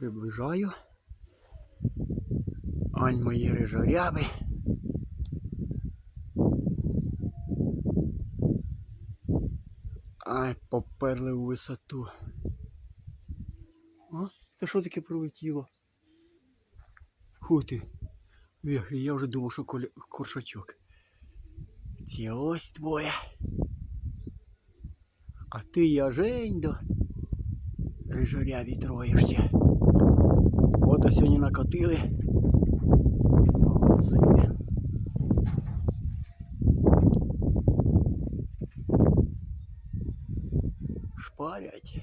Приближаю. Ань мої рижоряби. Ай, поперли у висоту. А? Це що таке прилетіло? Ху ти. Я вже думав, що коля... куршачок. Ці ось двоє. А ти я Жендо. Рижоряві троє Сьогодні накотили. Молодці. Шпарять.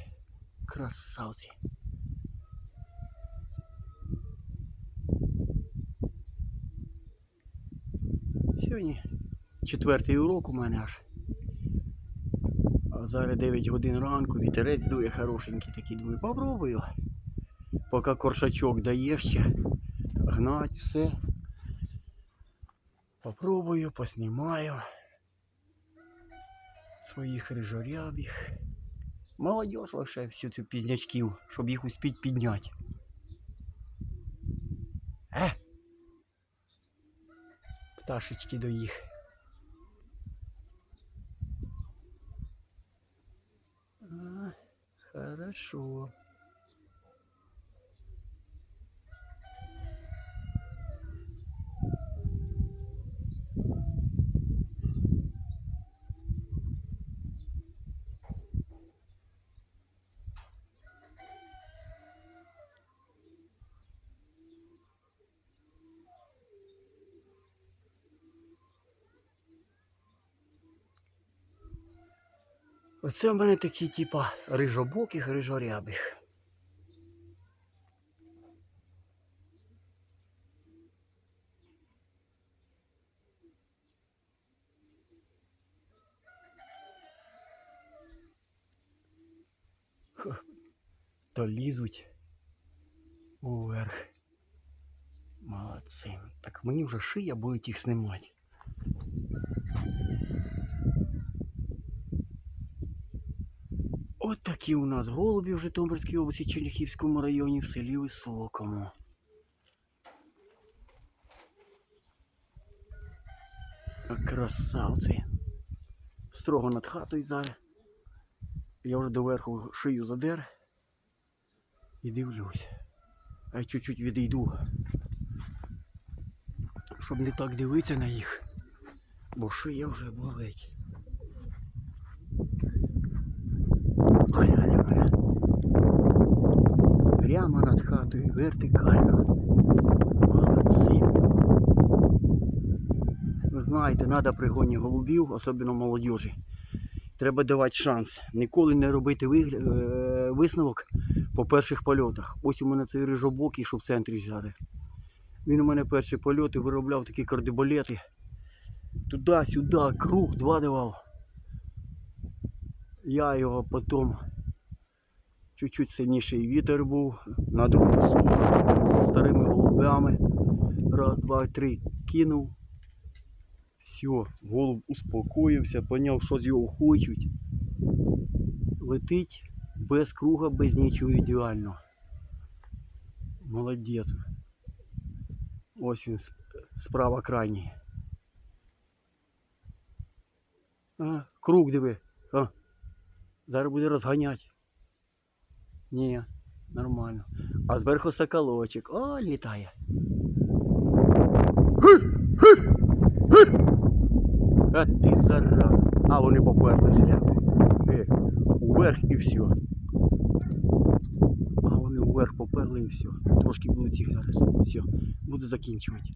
Красавці. Сьогодні четвертий урок у мене аж. А зараз 9 годин ранку, вітерець дує хорошенький такий. Думаю, попробую. Поки коршачок дає ще. Гнать все. Попробую, поснімаю. Своїх рижорябіх. Молодіж лише всю цю пізнячків, щоб їх успіть підняти. Е? Пташечки до їх. А, хорошо. Оце в мене такі, типа, рижобоких, рижорябих. То лізуть уверх. Молодці. Так мені вже шия будуть їх знімати. От такі у нас голубі в Житомирській області, Черняхівському районі в селі Високому. Красавці. Строго над хатою зараз. Я вже доверху шию задер і дивлюсь. А чуть-чуть відійду. Щоб не так дивитися на їх, бо шия вже болить. Глянь, мене. Прямо над хатою, вертикально. Молодці. Ви знаєте, треба пригоні голубів, особливо молодіжі. Треба давати шанс. Ніколи не робити е, висновок по перших польотах. Ось у мене цей рижобокий, що в центрі взяли. Він у мене перші польоти виробляв такі кардебалети. Туди-сюди, круг два давав. Я його потім чуть-чуть сильніший вітер був на другу сторону зі старими голубями. Раз, два, три кинув. Все, голуб успокоївся, поняв, що з його хочуть. Летить без круга, без нічого ідеально. Молодець. Ось він справа крайній. А, круг диви. А. Зараз буде розганяти. Ні, нормально. А зверху соколочок. О, літає. А ти зараза. А вони поперли зляпи. Е, уверх і все. А вони вверх поперли і все. Трошки будуть їх зараз. Все, буду закінчувати.